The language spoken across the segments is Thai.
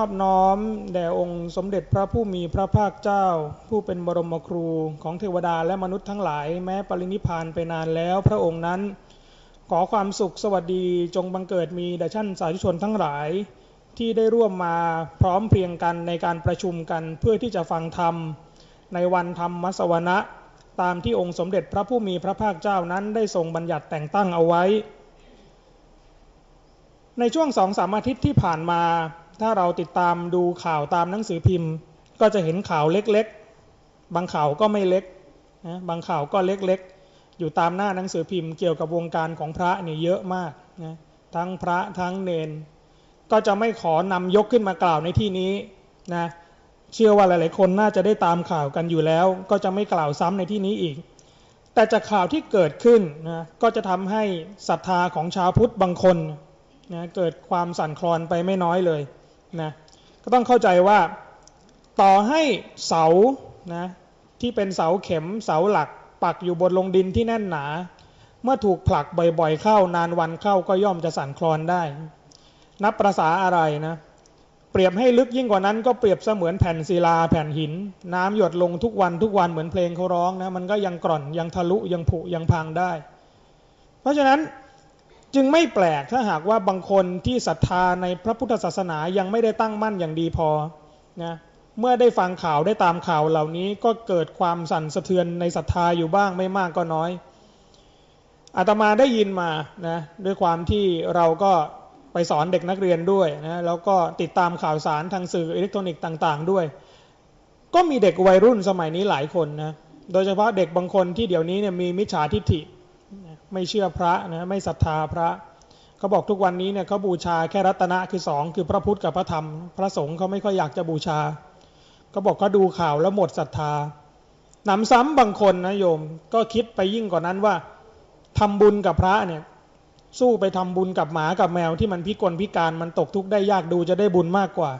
อบน้อมแด่องค์สมเด็จพระผู้มีพระภาคเจ้า ผู้เป็นบรมครูของเทวดาและมนุษย์ทั้งหลายแม้ปรินิพานไปนานแล้วพระองค์นั้น ขอความสุขสวัสดีจงบังเกิดมีแด่ท่านสาธุชนทั้งหลาย ที่ได้ร่วมมาพร้อมเพรียงกันในการประชุมกันเพื่อที่จะฟังธรรม ในวันธรรมมัสวนะตามที่องค์สมเด็จพระผู้มีพระภาคเจ้านั้นได้ทรงบัญญัติแต่งตั้งเอาไว้ ในช่วงสองสามอาทิตย์ที่ผ่านมา ถ้าเราติดตามดูข่าวตามหนังสือพิมพ์ ก็จะเห็นข่าวเล็กๆ บางข่าวก็ไม่เล็กนะบางข่าวก็เล็กๆ อยู่ตามหน้าหนังสือพิมพ์เกี่ยวกับวงการของพระเนี่ยเยอะมากนะทั้งพระทั้งเนน ก็จะไม่ขอนำยกขึ้นมากล่าวในที่นี้นะเชื่อว่าหลายๆ คนน่าจะได้ตามข่าวกันอยู่แล้ว ก็จะไม่กล่าวซ้ำในที่นี้อีก แต่จากข่าวที่เกิดขึ้นนะก็จะทำให้ศรัทธาของชาวพุทธบางคนนะเกิดความสั่นคลอนไปไม่น้อยเลย นะก็ต้องเข้าใจว่าต่อให้เสานะที่เป็นเสาเข็มเสาหลัก ปักอยู่บนลงดินที่แน่นหนา เมื่อถูกผลักบ่อยๆเข้านานวันเข้าก็ย่อมจะสั่นคลอนได้ นับประษาอะไรนะเปรียบให้ลึกยิ่งกว่านั้นก็เปรียบเสมือนแผ่นศิลาแผ่นหิน น้ำหยดลงทุกวันทุกวันเหมือนเพลงเขาร้องนะมันก็ยังกร่อนยังทะลุยังผุยังพังได้ เพราะฉะนั้น จึงไม่แปลกถ้าหากว่าบางคนที่ศรัทธาในพระพุทธศาสนายังไม่ได้ตั้งมั่นอย่างดีพอนะเมื่อได้ฟังข่าวได้ตามข่าวเหล่านี้ก็เกิดความสั่นสะเทือนในศรัทธาอยู่บ้างไม่มากก็น้อยอาตมาได้ยินมานะด้วยความที่เราก็ไปสอนเด็กนักเรียนด้วยนะแล้วก็ติดตามข่าวสารทางสื่ออิเล็กทรอนิกส์ต่าง ๆ ด้วย ก็มีเด็กวัยรุ่นสมัยนี้หลายคนนะโดยเฉพาะเด็กบางคนที่เดี๋ยวนี้เนี่ยมีมิจฉาทิฏฐิ ไม่เชื่อพระนะไม่ศรัทธาพระเขาบอกทุกวันนี้เนี่ยเขาบูชาแค่รัตนะคือสองคือพระพุทธกับพระธรรม พระสงฆ์เขาไม่ค่อยอยากจะบูชาเขาบอกเขาดูข่าวแล้วหมดศรัทธาหนำซ้ำบางคนนะโยมก็คิดไปยิ่งกว่านั้นว่าทำบุญกับพระเนี่ยสู้ไปทำบุญกับหมากับแมวที่มันพิกลพิการมันตกทุกข์ได้ยากดูจะได้บุญมากกว่า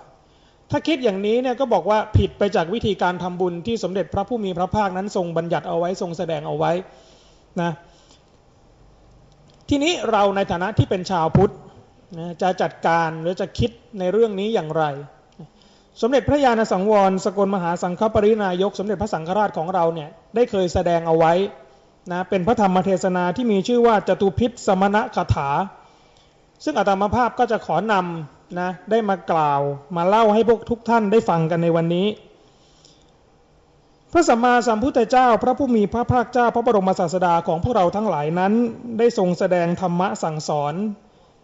ถ้าคิดอย่างนี้เนี่ยก็บอกว่าผิดไปจากวิธีการทำบุญที่สมเด็จพระผู้มีพระภาคนั้นทรงบัญญัติเอาไว้ทรงแสดงเอาไว้นะ ทีนี้เราในฐานะที่เป็นชาวพุทธจะจัดการหรือจะคิดในเรื่องนี้อย่างไร สมเด็จพระญาณสังวร สกลมหาสังฆปรินายก สมเด็จพระสังฆราชของเราเนี่ยได้เคยแสดงเอาไว้นะเป็นพระธรรมเทศนาที่มีชื่อว่าจตุพิษสมณคาถา ซึ่งอาตมาภาพก็จะขอนำนะได้มากล่าวมาเล่าให้พวกทุกท่านได้ฟังกันในวันนี้ พระสัมมาสัมพุทธเจ้า พระผู้มีพระภาคเจ้า พระบรมศาสดาของพวกเราทั้งหลายนั้น ได้ทรงแสดงธรรมะสั่งสอน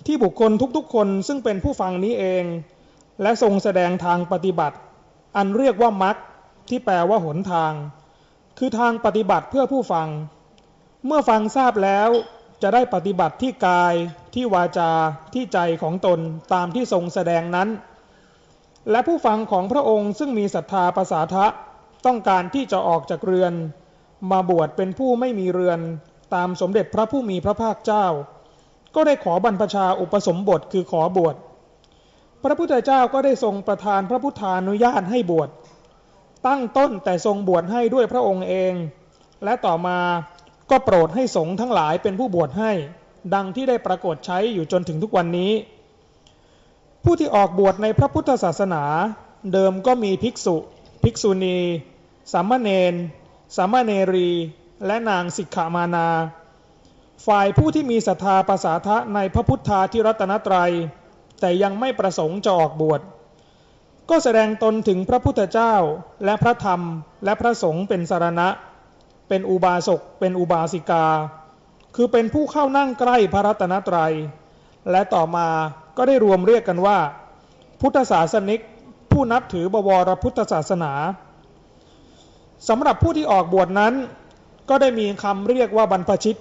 ที่บุคคลทุกๆ คนซึ่งเป็นผู้ฟังนี้เอง และทรงแสดงทางปฏิบัติ อันเรียกว่ามัคที่แปลว่าหนทาง คือทางปฏิบัติเพื่อผู้ฟัง เมื่อฟังทราบแล้วจะได้ปฏิบัติที่กายที่วาจาที่ใจของตนตามที่ทรงแสดงนั้น และผู้ฟังของพระองค์ซึ่งมีศรัทธาภาษาทะ ต้องการที่จะออกจากเรือน มาบวชเป็นผู้ไม่มีเรือนตามสมเด็จพระผู้มีพระภาคเจ้า ก็ได้ขอบรรพชาอุปสมบทคือขอบวช พระพุทธเจ้าก็ได้ทรงประทานพระพุทธานุญาตให้บวช ตั้งต้นแต่ทรงบวชให้ด้วยพระองค์เอง และต่อมาก็โปรดให้สงฆ์ทั้งหลายเป็นผู้บวชให้ ดังที่ได้ปรากฏใช้อยู่จนถึงทุกวันนี้ ผู้ที่ออกบวชในพระพุทธศาสนาเดิมก็มีภิกษุ ภิกษุณี สามเณร สามเณรี และนางสิกขามานา ฝ่ายผู้ที่มีศรัทธาภาษาทะในพระพุทธาธิรัตนตรยัย แต่ยังไม่ประสงค์จะออกบวช ก็แสดงตนถึงพระพุทธเจ้าและพระธรรมและพระสงฆ์เป็นสารณะ เป็นอุบาสก เป็นอุบาสิกา คือเป็นผู้เข้านั่งใกล้พระรัตนตรยัย และต่อมาก็ได้รวมเรียกกันว่า พุทธศาสนิก ผู้นับถือบวรพุทธศาสนาสำหรับผู้ที่ออกบวชนั้น ก็ได้มีคำเรียกว่าบรรพชิต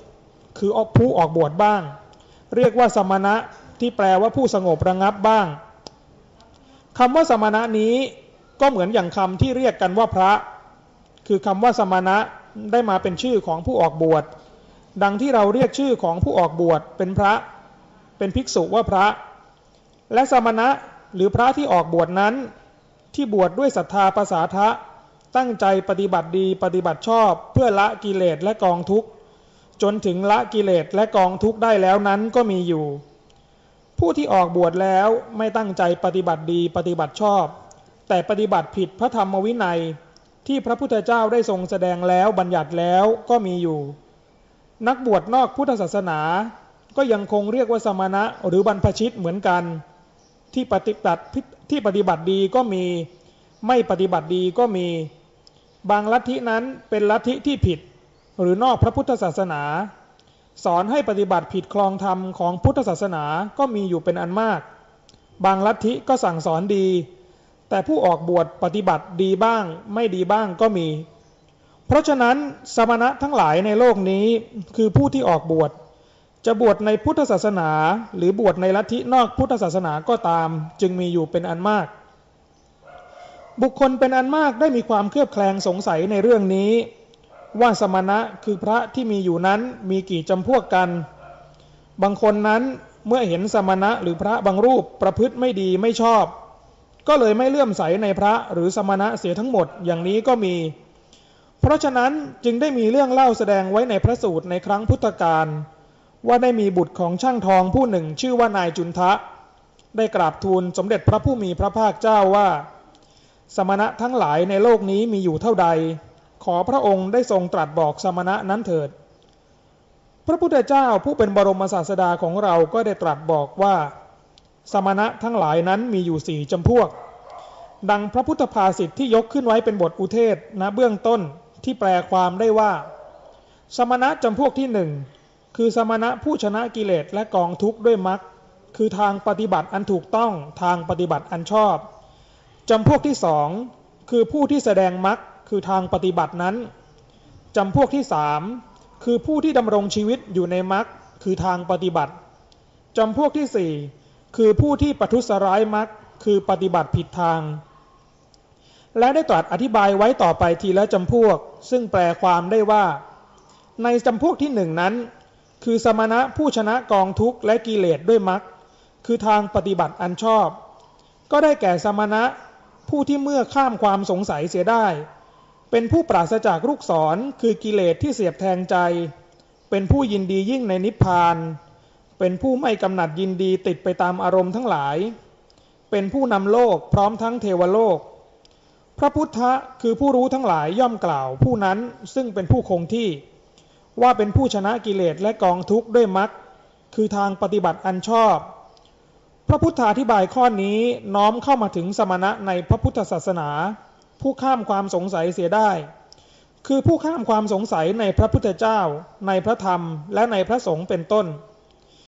คือผู้ออกบวชบ้าง เรียกว่าสมณะที่แปลว่าผู้สงบระงับบ้างคำว่าสมณะนี้ก็เหมือนอย่างคำที่เรียกกันว่าพระ คือคำว่าสมณะได้มาเป็นชื่อของผู้ออกบวช ดังที่เราเรียกชื่อของผู้ออกบวชเป็นพระ เป็นภิกษุว่าพระ และสมณะหรือพระที่ออกบวชนั้น ที่บวชดด้วยศรัทธาภาษาทะ ตั้งใจปฏิบัติดีปฏิบัติชอบ เพื่อละกิเลสและกองทุกข์ จนถึงละกิเลสและกองทุกข์ได้แล้วนั้นก็มีอยู่ ผู้ที่ออกบวชแล้วไม่ตั้งใจปฏิบัติดีปฏิบัติชอบ แต่ปฏิบัติผิดพระธรรมวินัย ที่พระพุทธเจ้าได้ทรงแสดงแล้วบัญญัติแล้วก็มีอยู่ นักบวชนอกพุทธศาสนา ก็ยังคงเรียกว่าสมณะหรือบรรพชิตเหมือนกัน ที่ปฏิบัติที่ปฏิบัติดีก็มีไม่ปฏิบัติดีก็มีบางลัทธินั้นเป็นลัทธิที่ผิด หรือนอกพระพุทธศาสนา สอนให้ปฏิบัติผิดคลองธรรมของพุทธศาสนาก็มีอยู่เป็นอันมาก บางลัทธิก็สั่งสอนดี แต่ผู้ออกบวชปฏิบัติดีบ้าง ไม่ดีบ้างก็มี เพราะฉะนั้นสมณะทั้งหลายในโลกนี้คือผู้ที่ออกบวช จะบวชในพุทธศาสนา หรือบวชในลัทธินอกพุทธศาสนาก็ตาม จึงมีอยู่เป็นอันมาก บุคคลเป็นอันมากได้มีความเคลือบแคลงสงสัยในเรื่องนี้ ว่าสมณะคือพระที่มีอยู่นั้นมีกี่จำพวกกัน บางคนนั้นเมื่อเห็นสมณะหรือพระบางรูปประพฤติไม่ดีไม่ชอบ ก็เลยไม่เลื่อมใสในพระหรือสมณะเสียทั้งหมดอย่างนี้ก็มี เพราะฉะนั้นจึงได้มีเรื่องเล่าแสดงไว้ในพระสูตรในครั้งพุทธกาล ว่าได้มีบุตรของช่างทองผู้หนึ่งชื่อว่านายจุนทะ ได้กราบทูลสมเด็จพระผู้มีพระภาคเจ้าว่า สมณะทั้งหลายในโลกนี้มีอยู่เท่าใด ขอพระองค์ได้ทรงตรัสบอกสมณะนั้นเถิด พระพุทธเจ้าผู้เป็นบรมศาสดาของเราก็ได้ตรัสบอกว่า สมณะทั้งหลายนั้นมีอยู่สี่จำพวก ดังพระพุทธภาษิตที่ยกขึ้นไว้เป็นบทอุเทศณเบื้องต้นที่แปลความได้ว่า สมณะจำพวกที่หนึ่ง คือสมณะผู้ชนะกิเลสและกองทุกข์ด้วยมรรคคือทางปฏิบัติอันถูกต้องทางปฏิบัติอันชอบจำพวกที่สองคือผู้ที่แสดงมรรคคือทางปฏิบัตินั้นจำพวกที่สามคือผู้ที่ดำรงชีวิตอยู่ในมรรคคือทางปฏิบัติจำพวกที่สี่คือผู้ที่ปทุสร้ายมรรคคือปฏิบัติผิดทาง และได้ตรัสอธิบายไว้ต่อไปทีละจำพวก ซึ่งแปลความได้ว่า ในจำพวกที่หนึ่งนั้น คือสมณะผู้ชนะกองทุกข์และกิเลสด้วยมรรคคือทางปฏิบัติอันชอบ ก็ได้แก่สมณะผู้ที่เมื่อข้ามความสงสัยเสียได้ เป็นผู้ปราศจากลูกศรคือกิเลสที่เสียบแทงใจ เป็นผู้ยินดียิ่งในนิพพาน เป็นผู้ไม่กำหนัดยินดีติดไปตามอารมณ์ทั้งหลาย เป็นผู้นำโลกพร้อมทั้งเทวโลก พระพุทธคือผู้รู้ทั้งหลายย่อมกล่าวผู้นั้นซึ่งเป็นผู้คงที่ ว่าเป็นผู้ชนะกิเลสและกองทุกข์ด้วยมรรคคือทางปฏิบัติอันชอบ พระพุทธาธิบายข้อนี้น้อมเข้ามาถึงสมณะในพระพุทธศาสนา ผู้ข้ามความสงสัยเสียได้ คือผู้ข้ามความสงสัยในพระพุทธเจ้า ในพระธรรม และในพระสงฆ์เป็นต้น